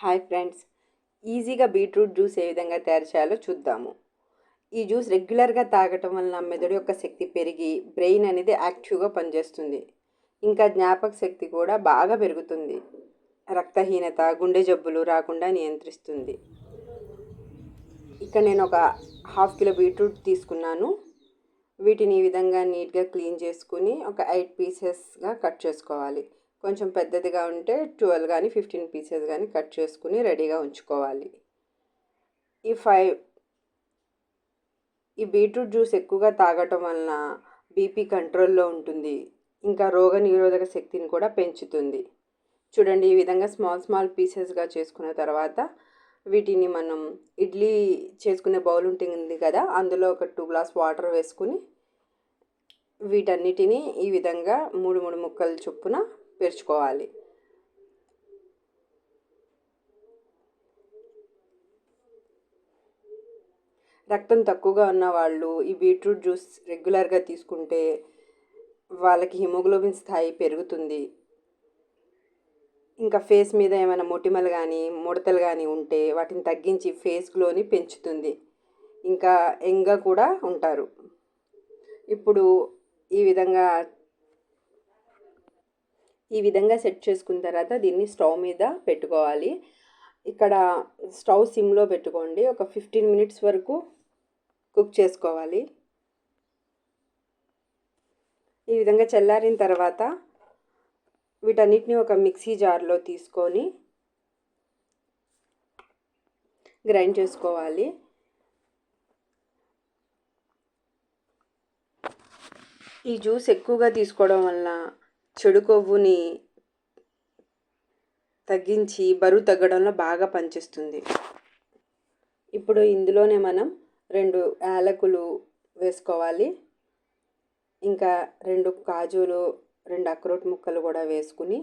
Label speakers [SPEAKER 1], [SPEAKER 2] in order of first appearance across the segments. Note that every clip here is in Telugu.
[SPEAKER 1] Hi friends. ఈజీగా బీట్రూట్ జ్యూస్ ఏ విధంగా తయారు చేయాలో చూద్దాము. ఈ జ్యూస్ రెగ్యులర్గా తాగటం వలన మెదడు యొక్క శక్తి పెరిగి బ్రెయిన్ అనేది యాక్టివ్గా పనిచేస్తుంది. ఇంకా జ్ఞాపక శక్తి కూడా బాగా పెరుగుతుంది. రక్తహీనత గుండె జబ్బులు రాకుండా నియంత్రిస్తుంది. ఇక్కడ నేను ఒక హాఫ్ కిలో బీట్రూట్ తీసుకున్నాను. వీటిని ఈ విధంగా నీట్గా క్లీన్ చేసుకుని ఒక ఎయిట్ పీసెస్గా కట్ చేసుకోవాలి. కొంచెం పెద్దదిగా ఉంటే ట్వెల్వ్ కానీ ఫిఫ్టీన్ పీసెస్ కానీ కట్ చేసుకుని రెడీగా ఉంచుకోవాలి. ఈ ఫైవ్ ఈ బీట్రూట్ జ్యూస్ ఎక్కువగా తాగటం వలన బీపీ కంట్రోల్లో ఉంటుంది. ఇంకా రోగ నిరోధక శక్తిని కూడా పెంచుతుంది. చూడండి ఈ విధంగా స్మాల్ స్మాల్ పీసెస్గా చేసుకున్న తర్వాత వీటిని మనం ఇడ్లీ చేసుకునే బౌల్ ఉంటుంది కదా అందులో ఒక టూ గ్లాస్ వాటర్ వేసుకుని వీటన్నిటిని ఈ విధంగా మూడు మూడు ముక్కల చొప్పున పేర్చుకోవాలి రక్తం తక్కువగా ఉన్న వాళ్ళు ఈ బీట్రూట్ జ్యూస్ రెగ్యులర్గా తీసుకుంటే వాళ్ళకి హిమోగ్లోబిన్ స్థాయి పెరుగుతుంది. ఇంకా ఫేస్ మీద ఏమైనా మొటిమలు కానీ ముడతలు కానీ ఉంటే వాటిని తగ్గించి ఫేస్ గ్లోని పెంచుతుంది. ఇంకా యంగ్గా కూడా ఉంటారు. ఇప్పుడు ఈ విధంగా ఈ విధంగా సెట్ చేసుకున్న తర్వాత దీన్ని స్టవ్ మీద పెట్టుకోవాలి. ఇక్కడ స్టవ్ సిమ్లో పెట్టుకోండి. ఒక ఫిఫ్టీన్ మినిట్స్ వరకు కుక్ చేసుకోవాలి. ఈ విధంగా చల్లారిన తర్వాత వీటన్నిటిని ఒక మిక్సీ జార్లో తీసుకొని గ్రైండ్ చేసుకోవాలి. ఈ జ్యూస్ ఎక్కువగా తీసుకోవడం వలన చెడు కొవ్వుని తగ్గించి బరువు తగ్గడంలో బాగా పనిచేస్తుంది. ఇప్పుడు ఇందులోనే మనం రెండు యాలకులు వేసుకోవాలి. ఇంకా రెండు కాజులు రెండు అక్రోట్ ముక్కలు కూడా వేసుకుని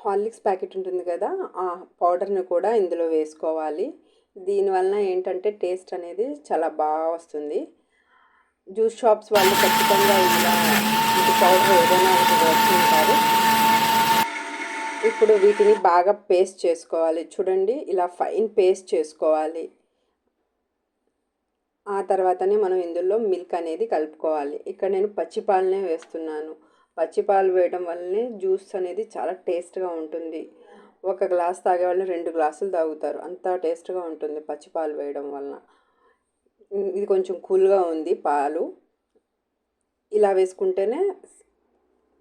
[SPEAKER 1] హార్లిక్స్ ప్యాకెట్ ఉంటుంది కదా ఆ పౌడర్ని కూడా ఇందులో వేసుకోవాలి. దీనివలన ఏంటంటే టేస్ట్ అనేది చాలా బాగా వస్తుంది. జ్యూస్ షాప్స్ వాళ్ళు ఖచ్చితంగా ఇలా ఇది పౌడర్ ఏదైనా ఒకటి వేస్తుంటారు ఇప్పుడు వీటిని బాగా పేస్ట్ చేసుకోవాలి. చూడండి ఇలా ఫైన్ పేస్ట్ చేసుకోవాలి. ఆ తర్వాతనే మనం ఇందులో మిల్క్ అనేది కలుపుకోవాలి. ఇక్కడ నేను పచ్చిపాలనే వేస్తున్నాను. పచ్చిపాలు వేయడం వల్లనే జ్యూస్ అనేది చాలా టేస్ట్గా ఉంటుంది. ఒక గ్లాస్ తాగే వాళ్ళు రెండు గ్లాసులు తాగుతారు. అంత టేస్ట్గా ఉంటుంది పచ్చిపాలు వేయడం వలన. ఇది కొంచెం కూల్గా ఉంది పాలు. ఇలా వేసుకుంటేనే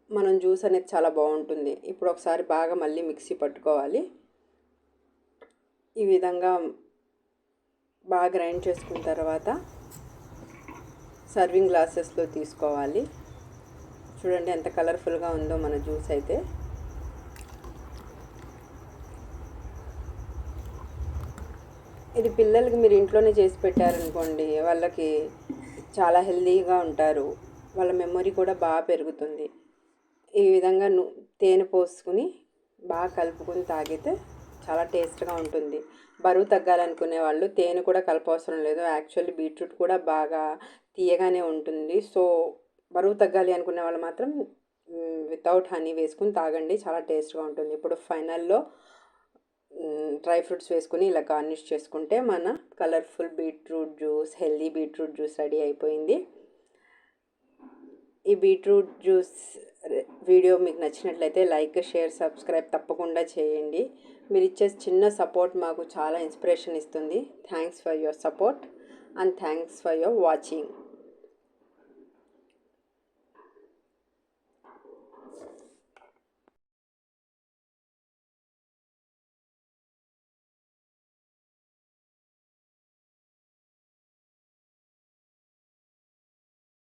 [SPEAKER 1] మనం జ్యూస్ అనేది చాలా బాగుంటుంది. ఇప్పుడు ఒకసారి బాగా మళ్ళీ మిక్సీ పట్టుకోవాలి. ఈ విధంగా బాగా గ్రైండ్ చేసుకున్న తర్వాత సర్వింగ్ గ్లాసెస్లో తీసుకోవాలి. చూడండి ఎంత కలర్ఫుల్గా ఉందో మన జ్యూస్ అయితే. ఇది పిల్లలకి మీరు ఇంట్లోనే చేసి పెట్టారనుకోండి వాళ్ళకి చాలా హెల్తీగా ఉంటారు. వాళ్ళ మెమొరీ కూడా బాగా పెరుగుతుంది. ఈ విధంగా తేనె పోసుకుని బాగా కలుపుకొని తాగితే చాలా టేస్ట్గా ఉంటుంది. బరువు తగ్గాలనుకునే వాళ్ళు తేనె కూడా కలపవసరం లేదు. యాక్చువల్లీ బీట్రూట్ కూడా బాగా తీయగానే ఉంటుంది. సో బరువు తగ్గాలి అనుకునే వాళ్ళు మాత్రం వితౌట్ హనీ వేసుకుని తాగండి. చాలా టేస్ట్గా ఉంటుంది. ఇప్పుడు ఫైనల్లో డ్రై ఫ్రూట్స్ వేసుకుని ఇలా గార్నిష్ చేసుకుంటే మన colourful beetroot juice healthy beetroot juice ready అయిపోయింది. ఈ బీట్రూట్ జ్యూస్ వీడియో మీకు నచ్చినట్లయితే లైక్ షేర్ సబ్స్క్రైబ్ తప్పకుండా చేయండి. మీరు ఇచ్చే చిన్న సపోర్ట్ మాకు చాలా ఇన్స్పిరేషన్ ఇస్తుంది. Thanks for your support and thanks for your watching.